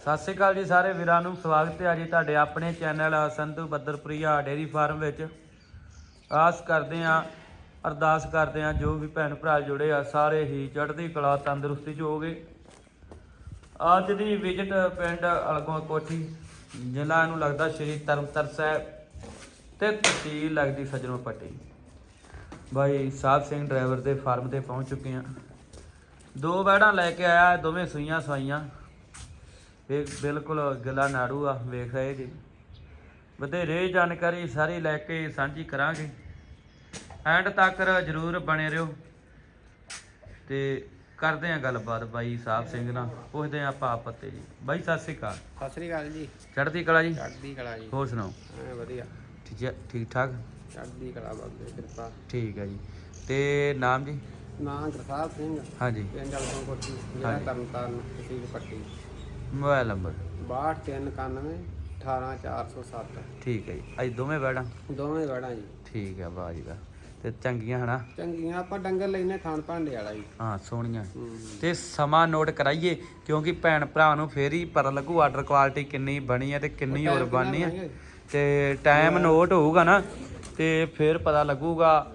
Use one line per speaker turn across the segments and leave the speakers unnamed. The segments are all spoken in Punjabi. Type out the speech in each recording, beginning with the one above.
ਸਤਿ ਸ਼੍ਰੀ ਅਕਾਲ ਜੀ ਸਾਰੇ ਵੀਰਾਂ ਨੂੰ, ਸਵਾਗਤ ਹੈ ਜੀ ਤੁਹਾਡੇ ਆਪਣੇ channel Sandhu Badarpriya dairy farm ਵਿੱਚ। ਆਸ ਕਰਦੇ ਆ ਅਰਦਾਸ ਕਰਦੇ ਆ ਜੋ ਵੀ ਭੈਣ ਭਰਾ ਜੁੜੇ ਆ, ਸਾਰੇ ਹੀ ਚੜ੍ਹਦੀ ਕਲਾ, ਤੰਦਰੁਸਤੀ ਚ ਹੋਗੇ ਅੱਜ ਦੀ ਵਿਜ਼ਿਟ ਪਿੰਡ ਅਲਗੋਂ ਕੋਠੀ, ਜ਼ਿਲ੍ਹਾ ਨੂੰ ਲੱਗਦਾ ਸ਼੍ਰੀ ਤਰਨਤਾਰਨ ਸਾਹਿਬ ਤੇ ਤਹਿਸੀਲ ਲੱਗਦੀ ਸਜਣੋਂ ਪੱਟੀ। ਭਾਈ ਸਾਹਿਬ ਸਿੰਘ ਡਰਾਈਵਰ ਦੇ ਫਾਰਮ ਤੇ ਪਹੁੰਚ ਚੁੱਕੇ ਆ ਦੋ ਵੈੜਾਂ ਲੈ ਕੇ ਆਇਆ, ਦੋਵੇਂ ਸੂਈਆਂ ਸਵਾਈਆਂ। ਇਹ ਬਿਲਕੁਲ ਗਲਾ ਨਾੜੂ ਆ ਵੇਖ ਰਹੇ ਜੀ। ਵਧੇਰੇ ਜਾਣਕਾਰੀ ਸਾਰੀ ਲੈ ਕੇ ਸਾਂਝੀ ਕਰਾਂਗੇ। ਐਂਡ ਤੱਕ ਜਰੂਰ ਬਣੇ ਰਹੋ। ਤੇ ਕਰਦੇ ਆ ਗੱਲਬਾਤ ਬਾਈ ਸਾਹਿਬ ਸਿੰਘ ਨਾਲ। ਪੁੱਛਦੇ ਆ ਆਪਾਂ ਪੱਤੇ ਜੀ। ਬਾਈ ਸਤਿ ਸ੍ਰੀ ਅਕਾਲ।
ਸਤਿ ਸ੍ਰੀ ਅਕਾਲ ਜੀ।
ਚੜ੍ਹਦੀ ਕਲਾ ਜੀ?
ਚੜ੍ਹਦੀ ਕਲਾ ਜੀ।
ਹੋਰ ਸੁਣਾਓ?
ਐ ਵਧੀਆ।
ਠੀਕ ਹੈ ਠੀਕ ਠਾਕ?
ਚੜ੍ਹਦੀ ਕਲਾ ਬਾਬੇ ਕਿਰਪਾ।
ਠੀਕ ਹੈ ਜੀ। ਤੇ ਨਾਮ ਜੀ?
ਨਾਂ ਗੁਰਸਾਹਿਬ ਸਿੰਘ।
ਹਾਂਜੀ।
ਪਿੰਡ ਅਲਗੋਂ ਕੋਠੀ ਜ਼ਿਲ੍ਹਾ। ਤਰਨਤਾਰਨ ਤਹਿਸੀਲ ਪੱਟੀ।
Mobile number?
6291 18407
ਠੀਕ ਹੈ ਜੀ। ਅੱਜ ਦੋਵੇਂ ਵੈੜਾਂ
ਦੋਵੇਂ ਗੜਾਂ ਜੀ।
ਠੀਕ ਹੈ ਵਾਹ ਜੀ ਵਾਹ। ਤੇ ਚੰਗੀਆਂ ਹਨਾ?
ਚੰਗੀਆਂ ਆਪਾਂ ਡੰਗਰ ਲੈਨੇ ਥਾਣ ਭਾਂਡੇ ਵਾਲਾ ਜੀ।
ਹਾਂ ਸੋਹਣੀਆਂ। ਤੇ ਸਮਾਂ ਨੋਟ ਕਰਾਈਏ ਕਿਉਂਕਿ ਭੈਣ ਭਰਾ ਨੂੰ ਫੇਰ ਹੀ ਪਤਾ ਲੱਗੂ ਆਰਡਰ ਕੁਆਲਿਟੀ ਕਿੰਨੀ ਬਣੀ ਹੈ ਤੇ ਕਿੰਨੀ ਹੋਰ ਬਣਨੀ ਹੈ? ਤੇ ਟਾਈਮ ਨੋਟ ਹੋਊਗਾ ਨਾ ਤੇ ਫੇਰ ਪਤਾ ਲੱਗੂਗਾ।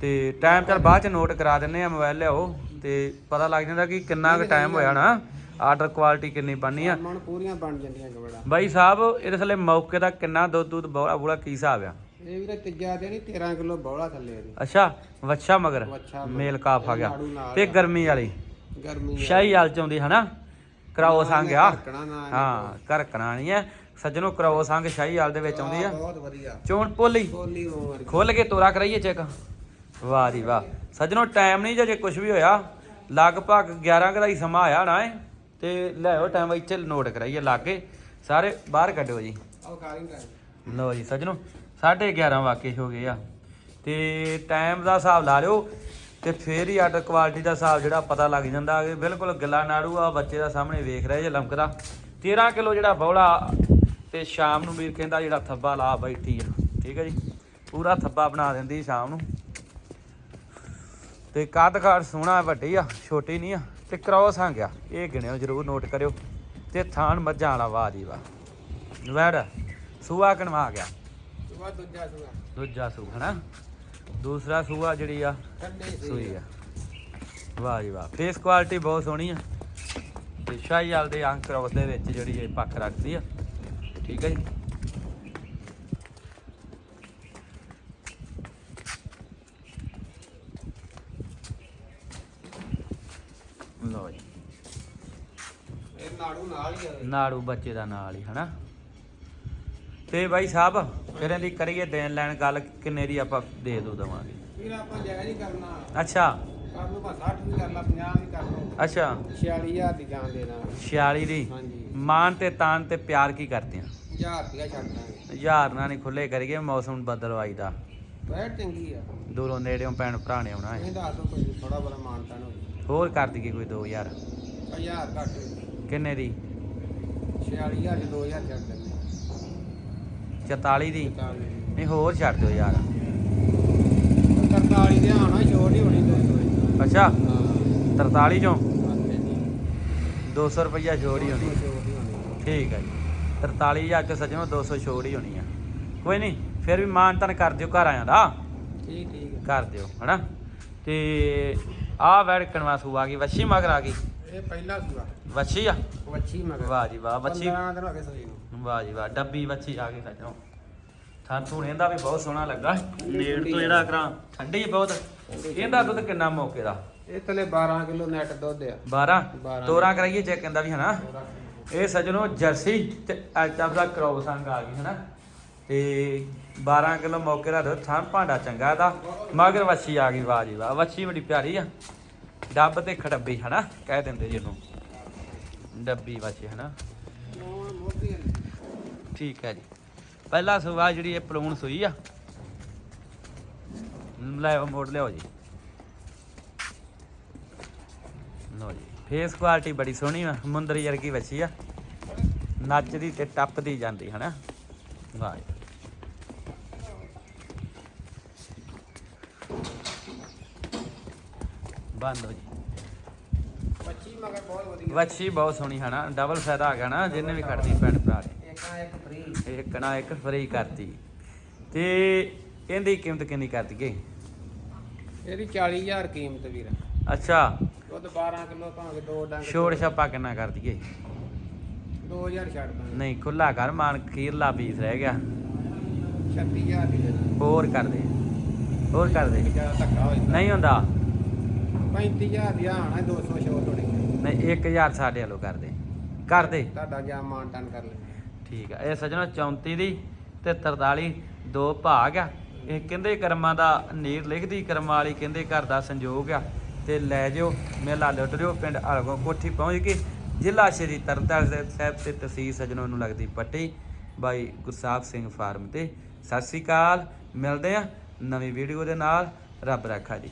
ਤੇ ਟਾਈਮ ਚੱਲ ਬਾਅਦ ਚ ਨੋਟ ਕਰਾ ਦਿੰਨੇ ਆ ਮੋਬਾਈਲ ਲਿਆਓ ਤੇ ਪਤਾ ਲੱਗ ਜਾਂਦਾ ਕਿ ਕਿੰਨਾ ਕੁ ਟਾਈਮ ਹੋਇਆ ਨਾ। ਆਰਡਰ ਕੁਆਲਿਟੀ ਕਿੰਨੀ ਬਣਨੀ ਆ?
ਹੁਣ ਪੂਰੀਆਂ ਬਣ ਜਾਂਦੀਆਂ ਗਵੜਾ।
ਬਾਈ ਸਾਹਿਬ ਇਹਦੇ ਥੱਲੇ ਮੌਕੇ ਦਾ ਕਿੰਨਾ ਦੁੱਧ ਦੁੱਧ ਬੋਲਾ ਬੋਲਾ ਕੀ ਹਿਸਾਬ ਆ?
ਇਹ ਵੀਰੇ ਤੀਜਾ ਤੇ ਨਹੀਂ 13 ਕਿਲੋ ਬੌਲਾ ਥੱਲੇ ਇਹਦੀ
ਅੱਛਾ ਵੱਛਾ ਮਗਰ।
ਵੱਛਾ ਮਗਰ।
ਮੇਲ ਕਾਫ ਆ ਗਿਆ।
ਨਾੜੂ ਨਾਲ।
ਤੇ ਗਰਮੀ ਵਾਲੀ?
ਗਰਮੀ ਆ।
ਸ਼ਾਹੀ ਹਾਲ ਚ ਆਉਂਦੀ ਹਨਾ? ਕਰਾਓ ਸੰਗ ਆ।
ਨਾ
ਹਾਂ ਕਰਕਣਾ ਨਹੀਂ ਹੈ ਸੱਜਣੋ ਕਰਾਓ ਸੰਗ ਸ਼ਾਹੀ ਹਾਲ ਦੇ ਵਿੱਚ ਆਉਂਦੀ ਆ।
ਬਹੁਤ ਵਧੀਆ।
ਚੋਣ ਪੋਲੀ?
ਕੋਲੀ
ਖੋਲ ਕੇ ਤੋਰਾ ਕਰਾਈਏ ਚੈੱਕ। ਵਾਹ ਜੀ ਵਾਹ। ਸੱਜਣੋ ਟਾਈਮ ਨਹੀਂ ਜੇ ਕੁਝ ਵੀ ਹੋਇਆ। ਲਗਭਗ 11 ਕੁ ਦਾ ਹੀ ਸਮਾਂ ਆਇਆ ਨਾ ਇਹ ਤੇ ਲਿਆਓ ਟਾਈਮ ਇੱਥੇ ਨੋਟ ਕਰਾਈਏ ਲਾਗੇ। ਸਾਰੇ ਬਾਹਰ ਕੱਢਿਓ ਜੀ। ਲਓ ਜੀ ਸੱਜਣੋ 11:30 ਵਾਕੇ ਹੋ ਗਏ ਆ। ਤੇ ਟਾਈਮ ਦਾ ਹਿਸਾਬ ਲਾ ਲਿਓ ਤੇ ਫੇਰ ਹੀ ਆਰਡਰ ਕੁਆਲਿਟੀ ਦਾ ਹਿਸਾਬ ਜਿਹੜਾ ਪਤਾ ਲੱਗ ਜਾਂਦਾ ਕਿ ਬਿਲਕੁਲ ਗਿੱਲਾ ਨਾੜੂ ਆ ਬੱਚੇ ਦਾ ਸਾਹਮਣੇ ਵੇਖ ਰਹੇ ਜੇ ਲਮਕਦਾ। 13 ਕਿਲੋ ਜਿਹੜਾ ਬੌਲਾ ਤੇ ਸ਼ਾਮ ਨੂੰ ਵੀਰ ਕਹਿੰਦਾ ਜਿਹੜਾ ਥੱਬਾ ਲਾ ਬੈਠੀ ਆ। ਠੀਕ ਹੈ ਜੀ ਪੂਰਾ ਥੱਬਾ ਬਣਾ ਦਿੰਦੀ ਸ਼ਾਮ ਨੂੰ। ਤੇ ਕੱਦ ਕਾਠ ਸੋਹਣਾ ਵੱਡੀ ਆ ਛੋਟੀ ਨਹੀਂ ਆ। ਤੇ ਕ੍ਰੋਸ ਆ ਗਿਆ ਇਹ ਗਿਣਿਓ ਜਰੂਰ ਨੋਟ ਕਰਿਓ। ਤੇ ਥਾਣ ਮੱਝਾਂ ਵਾਲਾ ਵਾਹ ਜੀ ਵਾਹ। ਵੈੜ ਸੂਆ ਕਣਵਾ ਗਿਆ?
ਸੁਬਾ ਦੂਜਾ ਸੁਬਾ
ਦੂਜਾ ਸੂ ਹਨਾ? ਦੂਸਰਾ ਸੂਆ ਜਿਹੜੀ ਆ ਸੂਈ ਆ। ਵਾਹ ਜੀ ਵਾਹ। ਫੇਸ ਕੁਆਲਿਟੀ ਬਹੁਤ ਸੋਹਣੀ ਆ। ਤੇ ਸ਼ਾਹੀ ਵਾਲ ਦੇ ਅੰਕ ਕ੍ਰੋਸ ਦੇ ਵਿੱਚ ਜਿਹੜੀ ਇਹ ਪੱਖ ਰੱਖਦੀ ਆ। ਠੀਕ ਹੈ ਜੀ? ਲਓ ਜੀ।
ਇਹ ਨਾੜੂ ਨਾਲ ਹੀ ਆ।
ਨਾੜੂ ਬੱਚੇ ਦਾ ਨਾਲ ਹੀ ਹਨਾ? ਤੇ ਬਾਈ ਸਾਹਿਬ ਫਿਰ ਇਹਦੀ ਕਰੀਏ ਦੇਣ ਲੈਣ ਗੱਲ ਕਿੰਨੇ ਦੀ ਆਪਾਂ ਦੇ ਦੋ ਦਵਾਂਗੇ?
ਵੀਰ ਆਪਾਂ ਜਾਇਜ਼ ਹੀ ਕਰਨਾ।
ਅੱਛਾ।
ਕਰ ਲੂ 60 ਵੀ ਕਰ ਲਾ 50 ਵੀ ਕਰ ਲੂ
ਅੱਛਾ।
46000 ਦੀ ਜਾਨ ਦੇ ਦਾਂ
46 ਦੀ?
ਹਾਂਜੀ।
ਮਾਨ ਤੇ ਤਾਨ ਤੇ ਪਿਆਰ ਕੀ ਕਰਦੇ ਆ?
1000 ਰੁਪਿਆ ਛੱਡ ਦਾਂਗੇ।
ਹਜ਼ਾਰ ਨਾਲ ਨਹੀਂ ਖੁੱਲੇ ਕਰੀਏ ਮੌਸਮ ਬਦਲਵਾਈ ਦਾ।
ਬੈਠ ਚੰਗੀ ਆ।
ਦੂਰੋਂ ਨੇੜਿਓਂ ਭੈਣ ਭਰਾ ਨੇ ਆਉਣਾ
ਇਹ
ਹੈ
ਦੱਸ ਦੋ ਕੋਈ ਥੋੜਾ ਬੜਾ ਮਾਨਤਾ ਨੂੰ
ਹੋਰ ਕਰ ਦਈਏ ਕੋਈ 2000
1000 ਘੱਟ।
ਕਿੰਨੇ ਦੀ?
46000 ਦੇ 2000 ਛੱਡ ਦਿੰਦੇ
44 ਦੀ?
44
ਨਹੀਂ ਹੋਰ ਛੱਡ ਦਿਓ ਯਾਰ
43 ਦੇ ਆਣਾ ਛੋਟ ਹੀ ਹੋਣੀ 200 ਦੀ।
ਅੱਛਾ
ਹਾਂ।
43 ਚੋਂ?
ਹਾਂਜੀ ਜੀ
200 ਰੁਪਈਆ ਛੋੜ ਹੀ ਹੋਣੀ।
ਛੋਟ ਹੀ ਹੋਣੀ।
ਠੀਕ ਹੈ ਜੀ। 43000 ਚ ਸੱਜਣੋ 200 ਛੋੜ ਹੀ ਹੋਣੀ ਆ। ਕੋਈ ਨਹੀਂ ਫਿਰ ਵੀ ਮਾਨ ਤਨ ਕਰ ਦਿਓ ਘਰ ਆਇਆਂ ਦਾ।
ਠੀਕ ਠੀਕ ਹੈ
ਕਰ ਦਿਓ ਹਨਾ? ਤੇ ਆ ਗਈ ਵੱਛੀ ਮਗਰ ਆ ਗਈ?
ਇਹ ਪਹਿਲਾ ਸੂਆ।
ਵੱਛੀ ਆ?
ਵੱਛੀ ਮਗਰ।
ਵਾਹ ਜੀ ਵਾਹ ਵੱਛੀ।
15 ਦਿਨ ਹੋ ਗਏ ਸੂਈ ਨੂੰ।
ਵਾਹ ਜੀ ਵਾਹ ਡੱਬੀ ਵੱਛੀ ਆ ਗਈ ਸੱਜਣੋ ਥਾਂ ਥੂਣ ਇਹਦਾ ਵੀ ਬਹੁਤ ਸੋਹਣਾ ਲੱਗਾ। ਨੇੜ ਤੋਂ ਜਿਹੜਾ ਕਰਾਂ। ਠੰਡੀ ਬਹੁਤ। ਇਹਦਾ ਦੁੱਧ ਕਿੰਨਾ ਮੌਕੇ ਦਾ?
ਇਹ ਥਲੇ 12 ਕਿਲੋ ਨੈਟ ਦੁੱਧ ਆ।
12
ਬਾਰਾਂ।
ਤੋਰਾ ਕਰਾਈਏ ਚੈੱਕ ਕਹਿੰਦਾ ਵੀ ਹਨਾ। ਇਹ ਸੱਜਣੋ ਜਰਸੀ ਤੇ ਐਚਐਫ ਦਾ ਕ੍ਰੋਸ ਅੰਗ ਆ ਗਈ ਹਨਾ। ਤੇ 12 ਕਿਲੋ ਮੌਕੇ ਦਾ ਦੁੱਧ ਥਾਂ ਭਾਂਡਾ ਚੰਗਾ ਇਹਦਾ ਮਗਰ ਵੱਛੀ ਆ ਗਈ ਵਾਹ ਜੀ ਵਾਹ ਵੱਛੀ ਬੜੀ ਪਿਆਰੀ ਆ। ਡੱਬ ਤੇ ਖੜੱਬੀ ਹਨਾ, ਕਹਿ ਦਿੰਦੇ ਜਿਹਨੂੰ। ਡੱਬੀ ਵੱਛੀ ਹਨਾ।
ਹੁਣ
ਠੀਕ ਹੈ ਜੀ। ਪਹਿਲਾ ਸੁਆ ਜਿਹੜੀ ਇਹ ਪਲੂਣ ਸੂਈ ਆ। ਲੈ ਮੋੜ ਲਿਆਓ ਜੀ। ਲਓ ਜੀ। ਫੇਸ ਕੁਆਲਿਟੀ ਬੜੀ ਸੋਹਣੀ ਆ। ਮੁੰਦਰੀ ਵਰਗੀ ਵੱਛੀ ਆ। ਨੱਚਦੀ ਤੇ ਟੱਪਦੀ ਜਾਂਦੀ ਹਨਾ। ਵਾਹ। ਬੰਦ ਹੋ ਜੀ।
ਵੱਛੀ ਮਗਰ ਬਹੁਤ ਵਧੀਆ
ਵੱਛੀ ਬਹੁਤ ਸੋਹਣੀ ਹੈ ਨਾ ਡਬਲ ਫਾਇਦਾ ਆ ਗਿਆ ਨਾ ਜਿਹਨੇ ਵੀ ਖੜਦੀ ਭੈਣ ਭਰਾ ਨੇ।
ਇੱਕ ਨਾ ਇੱਕ ਫ੍ਰੀ
ਇੱਕ ਨਾ ਇੱਕ ਫਰੀ ਕਰਤੀ। ਤੇ ਇਹਦੀ ਕੀਮਤ ਕਿੰਨੀ ਕਰ ਦਈਏ
ਇਹਦੀ 40000 ਕੀਮਤ ਵੀਰ।
ਅੱਛਾ।
ਦੁੱਧ 12 ਕਿਲੋ ਭਾਵੇਂ ਦੋ ਡੰਗ
ਛੋੜ ਛਾਪਾ ਕਿੰਨਾ ਕਰ ਦਈਏ
2000 ਛੱਡ ਦਾਂਗੇ।
ਨਹੀਂ ਖੁੱਲਾ ਕਰ ਮਾਨ ਖੀਰਲਾ ਪੀਸ ਰਹਿ ਗਿਆ।
36000 ਦੀ ਦੇ ਦਾਂਗੇ।
ਹੋਰ ਕਰ ਦੇ। ਹੋਰ ਕਰ ਦੇ।
ਜ਼ਿਆਦਾ ਧੱਕਾ
ਨਹੀਂ ਹੁੰਦਾ।
35000 ਦੀ ਆਣਾ 200 ਛੋੜ ਥੋੜੀ
ਨਹੀਂ 1000 ਸਾਡੇ ਵੱਲੋਂ ਕਰ ਦੇ। ਕਰ ਦੇ।
ਤੁਹਾਡਾ ਜਾਂ ਮਾਨ ਟਨ ਕਰ ਲੈਂਦੇ
ਠੀਕ ਆ। ਇਹ ਸਜਣਾ 34 ਦੀ ਤੇ 43 ਦੋ ਭਾਗ ਆ। ਇਹ ਕਹਿੰਦੇ ਕਰਮਾਂ ਦਾ ਨੀਰ ਲਿਖਦੀ ਕਰਮਾਂ ਵਾਲੀ ਕਹਿੰਦੇ ਘਰ ਦਾ ਸੰਜੋਗ ਆ। ਤੇ ਲੈ ਜਿਓ ਮੇਲਾ ਲੁੱਟ ਰਿਓ ਪਿੰਡ ਅਲਗੋਂ ਕੋਠੀ ਪਹੁੰਚ ਕੇ ਜ਼ਿਲ੍ਹਾ ਸ਼੍ਰੀ ਤਰਨਤਾਰਨ ਸਾਹਿਬ ਤੇ ਤਹਿਸੀਲ ਸਜਣੋਂ ਨੂੰ ਲੱਗਦੀ ਪੱਟੀ। ਬਾਈ ਗੁਰਸਾਹਿਬ ਸਿੰਘ ਫਾਰਮ ਤੇ। ਸਤਿ ਸ੍ਰੀ ਅਕਾਲ। ਮਿਲਦੇ ਆ ਨਵੀਂ ਵੀਡੀਓ ਦੇ ਨਾਲ। ਰੱਬ ਰਾਖਾ ਜੀ।